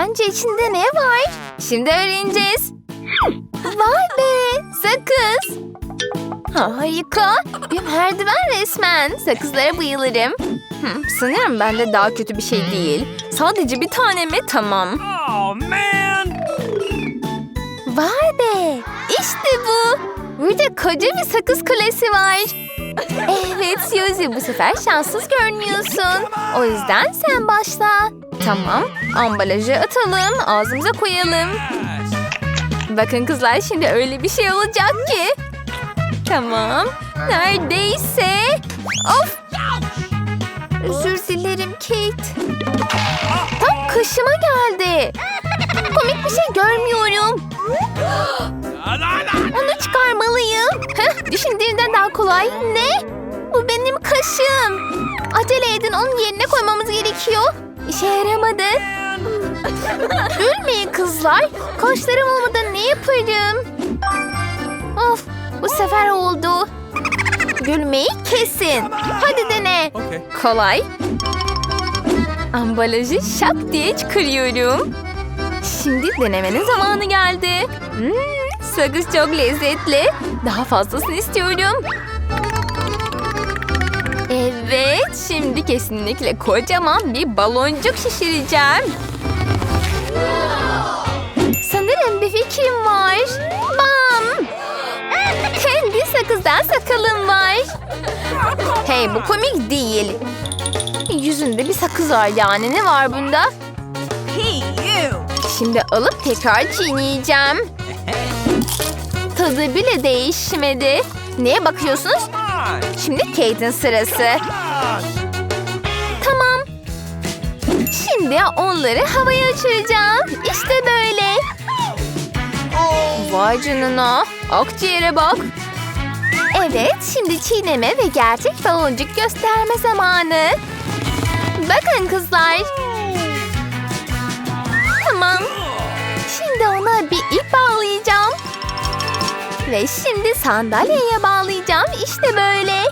Sence içinde ne var? Şimdi öğreneceğiz. Vay be sakız. Harika. Bir merdiven resmen. Sakızlara bayılırım. Sanırım bende daha kötü bir şey değil. Sadece bir tane mi? Tamam. Oh man! Vay be! İşte bu. Burada koca bir sakız kulesi var. Evet Suzy bu sefer şanssız görünüyorsun. O yüzden sen başla. Tamam. Ambalajı atalım. Ağzımıza koyalım. Bakın kızlar şimdi öyle bir şey olacak ki. Tamam. Neredeyse. Of. Özür dilerim Kate. Tam kaşıma geldi. Komik bir şey görmüyorum. Onu çıkarmalıyım. Heh, düşündüğümden daha kolay. Ne? Bu benim kaşım. Acele edin onun yerine koymamız gerekiyor. İşe yaramadı. Gülmeyin kızlar. Kaşlarım olmadan ne yaparım? Of bu sefer oldu. Gülmeyi kesin. Hadi dene. Okay. Kolay. Ambalajı şak diye çıkarıyorum. Şimdi denemenin zamanı geldi. Hmm, sakız çok lezzetli. Daha fazlasını istiyorum. Evet, şimdi kesinlikle kocaman bir baloncuk şişireceğim. Bir fikrim var. Bam! Kendi sakızdan sakalım var. Hey bu komik değil. Yüzünde bir sakız var yani ne var bunda? Hey you! Şimdi alıp tekrar çiğneyeceğim. Tadı bile değişmedi. Neye bakıyorsunuz? Şimdi Kate'in sırası. Tamam. Şimdi onları havaya uçuracağım. İşte böyle. Vay canına. Akciğere bak. Evet, şimdi çiğneme ve gerçek baloncuk gösterme zamanı. Bakın kızlar. Tamam. Şimdi ona bir ip bağlayacağım. Ve şimdi sandalyeye bağlayacağım. İşte böyle.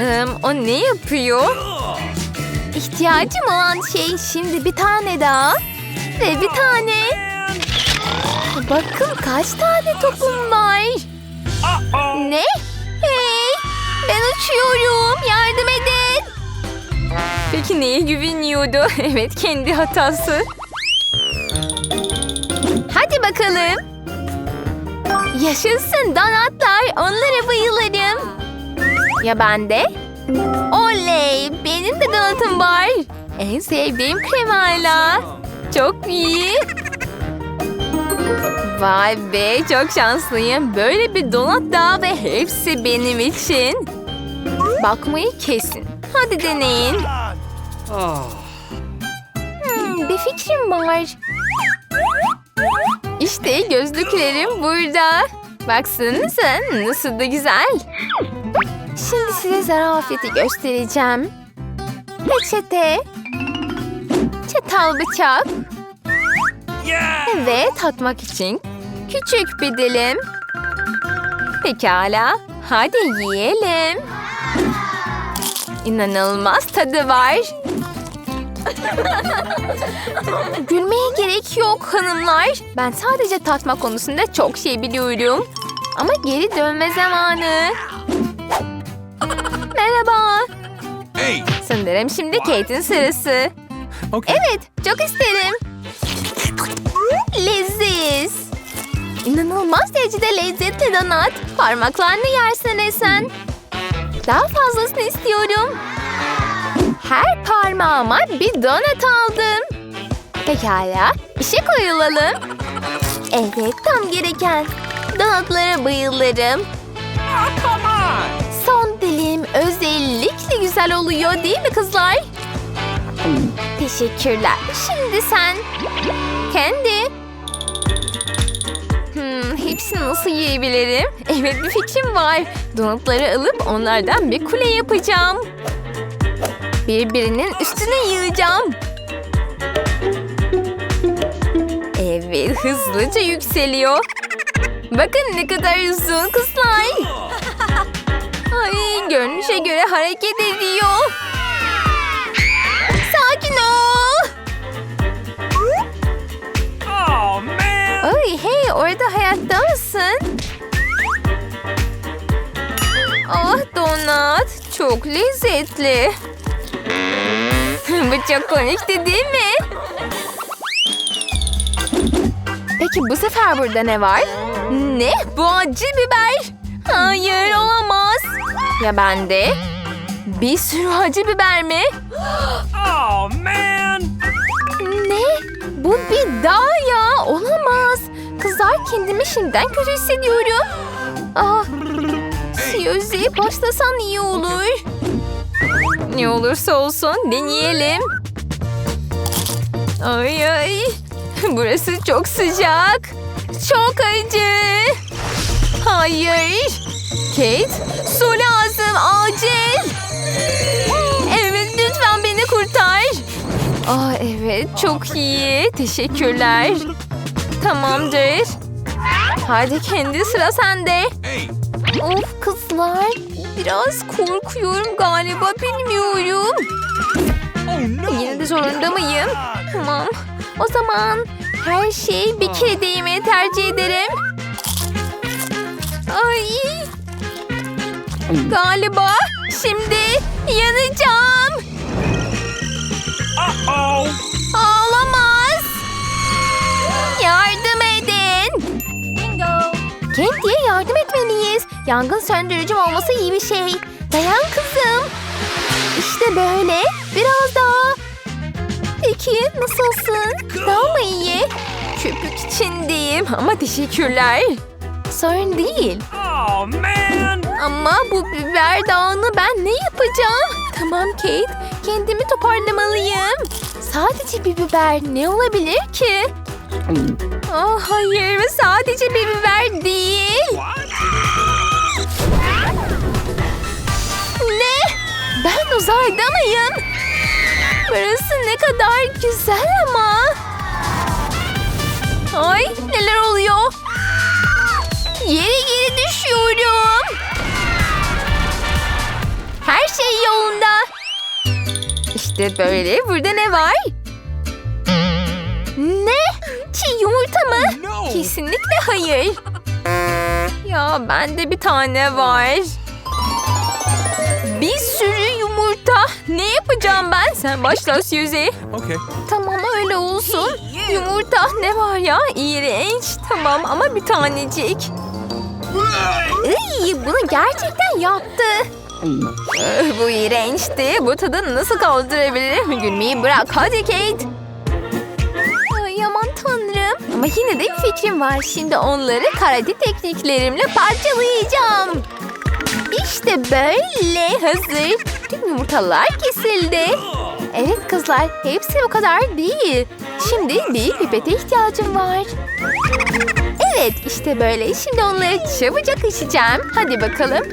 Im, o ne yapıyor? İhtiyacım olan şey şimdi bir tane daha. Ve bir tane. Bakın kaç tane topum var. Ne? Hey! Ben uçuyorum. Yardım edin. Peki neye güveniyordu? evet kendi hatası. Hadi bakalım. Yaşasın donatlar. Onlara bayılırım. Ya ben de? Oley! Benim de donatım var. En sevdiğim kremayla. Çok iyi. Vay be çok şanslıyım. Böyle bir donat daha ve hepsi benim için. Bakmayı kesin. Hadi deneyin. Hmm, bir fikrim var. İşte gözlüklerim burada. Baksanıza nasıl da güzel. Şimdi size zarafeti göstereceğim. Peçete. Çatal bıçak. Yeah! Ve tatmak için küçük bir dilim. Pekala. Hadi yiyelim. İnanılmaz tadı var. Gülmeye gerek yok hanımlar. Ben sadece tatma konusunda çok şey biliyorum. Ama geri dönme zamanı. Merhaba. Hey! Sanırım şimdi Kate'in sırası. Okay. Evet, çok isterim. Leziz. İnanılmaz derecede lezzetli donat. Parmaklarını yersin Esen. Daha fazlasını istiyorum. Her parmağıma bir donat aldım. Pekala, işe koyulalım. Evet, tam gereken. Donatlara bayılırım. Son dilim özellikle güzel oluyor değil mi kızlar? Teşekkürler. Şimdi sen. Kendi. Hmm, hepsini nasıl yiyebilirim? Evet bir fikrim var. Donutları alıp onlardan bir kule yapacağım. Birbirinin üstüne yığacağım. Evet hızlıca yükseliyor. Bakın ne kadar uzun kızlar. Ay görünüşe göre hareket ediyor. Arada hayatta mısın? Ah donat. Çok lezzetli. Bu çok komikti değil mi? Peki bu sefer burada ne var? Ne? Bu acı biber. Hayır olamaz. Ya bende? Bir sürü acı biber mi? Oh man! Ne? Bu bir dağ ya. Olamaz. Kızlar kendimi şimdiden kötü hissediyorum. Ah, Suzy başlasan iyi olur. Ne olursa olsun deneyelim. Ay ay. Burası çok sıcak. Çok acı. Hayır. Kate, su lazım acil. Evet lütfen beni kurtar. Aa evet çok iyi. Teşekkürler. Tamamdır. Hadi kendi sıra sende. Of kızlar. Biraz korkuyorum galiba bilmiyorum. Oh! Yine de zorunda mıyım? Tamam. O zaman her şeyi bir kere değmeyi tercih ederim. Ay. Galiba şimdi yanacağım. Yangın söndürücüm olması iyi bir şey. Dayan kızım. İşte böyle. Biraz daha. Peki nasılsın? Daha mı iyi? Köpük içindeyim ama teşekkürler. Sorun değil. Oh man! Ama bu biber dağını ben ne yapacağım? Tamam Kate, kendimi toparlamalıyım. Sadece bir biber ne olabilir ki? Oh hayır, sadece bir biber değil. Ben uzayda mıyım? Burası ne kadar güzel ama. Ay neler oluyor? Yere geri düşüyorum. Her şey yolunda. İşte böyle. Burada ne var? Ne? Çiğ yumurta mı? No! Kesinlikle hayır. Ya bende bir tane var. Bir sürü yumurta. Ne yapacağım ben? Sen başla Suzy. Okay. Tamam öyle olsun. Yumurta ne var ya? İğrenç. Tamam ama bir tanecik. Iy, bunu gerçekten yaptı. Öh, Bu iğrençti. Bu tadı nasıl kaldırabilirim? Gülmeyi bırak. Hadi Kate. Ay aman tanrım. Ama yine de bir fikrim var. Şimdi onları karate tekniklerimle parçalayacağım. İşte böyle hazır. Yumurtalar kesildi. Evet kızlar, hepsi o kadar değil. Şimdi bir pipete ihtiyacım var. Evet, işte böyle. Şimdi onları çabucak içeceğim. Hadi bakalım.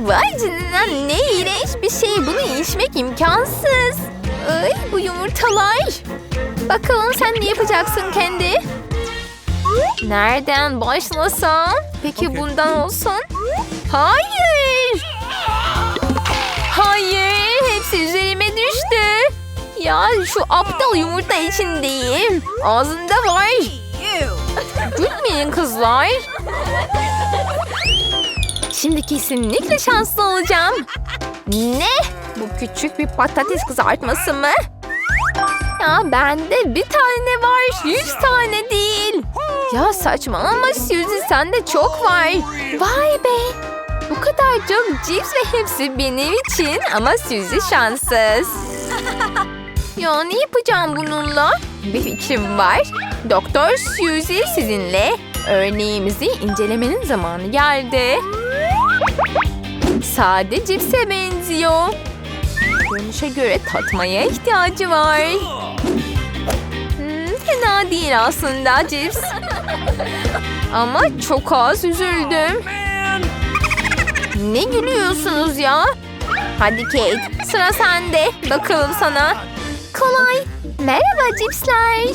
Vay canına ne iğrenç bir şey. Bunu içmek imkansız. Ay bu yumurtalar. Bakalım sen ne yapacaksın kendi? Nereden başlasam? Peki bundan olsun. Hayır, Ya şu aptal yumurta için değil. Ağzında var. Gülmeyin kızlar. Şimdi kesinlikle şanslı olacağım. Ne? Bu küçük bir patates kızartması mı? Ya bende bir tane var, yüz tane değil. Ya saçmalama Suzy, sende çok var. Vay be. Bu kadar çok cips ve hepsi benim için ama Suzy şanssız. Ya ne yapacağım bununla? Bir fikrim var. Doktor Suzy sizinle örneğimizi incelemenin zamanı geldi. Sade cipse benziyor. Görünüşe göre tatmaya ihtiyacı var. Hmm, fena değil aslında cips. Ama çok az üzüldüm. Ne gülüyorsunuz ya? Hadi Kate, sıra sende. Bakalım sana. Kolay. Merhaba cipsler.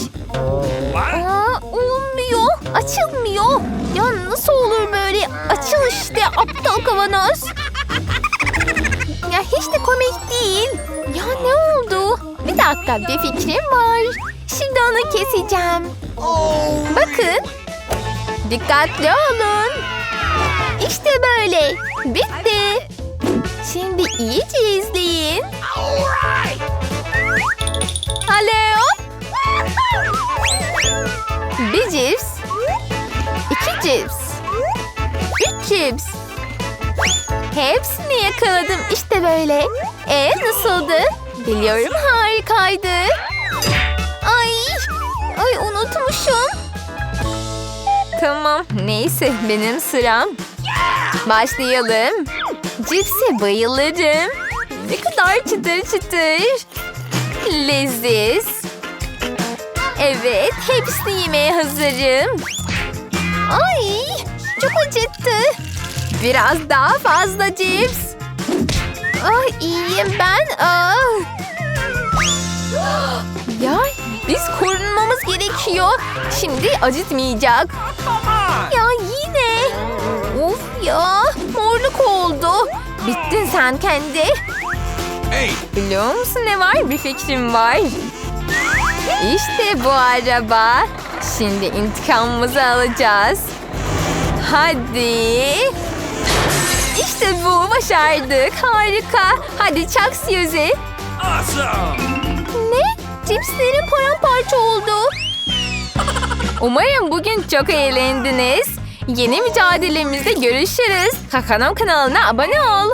Aa, olmuyor. Açılmıyor. Ya nasıl olur böyle? Açıl işte aptal kavanoz. Ya hiç de komik değil. Ya ne oldu? Bir dakika bir fikrim var. Şimdi onu keseceğim. Bakın Dikkatli olun. İşte böyle. Bitti. Şimdi iyice izleyin. Hepsini yakaladım işte böyle. E nasıldı? Biliyorum harikaydı. Ay, ay unutmuşum. Tamam neyse benim sıram. Başlayalım. Cipse bayılırım. Ne kadar çıtır çıtır. Leziz. Evet hepsini yemeye hazırım. Ay çok acıttı. Biraz daha fazla cips. Ay iyiyim ben. Ah. Ya biz korunmamız gerekiyor. Şimdi acıtmayacak. Ya yine. Of ya morluk oldu. Bittin sen kendi. Hey, Biliyor musun ne var? Bir fikrim var. İşte bu araba. Şimdi intikamımızı alacağız. Hadi. İşte bu başardık. Harika. Hadi çak Suzy. awesome! Ne? Cipslerim paramparça oldu. Umarım bugün çok eğlendiniz. Yeni mücadelemizde görüşürüz. Kakanam kanalına abone ol.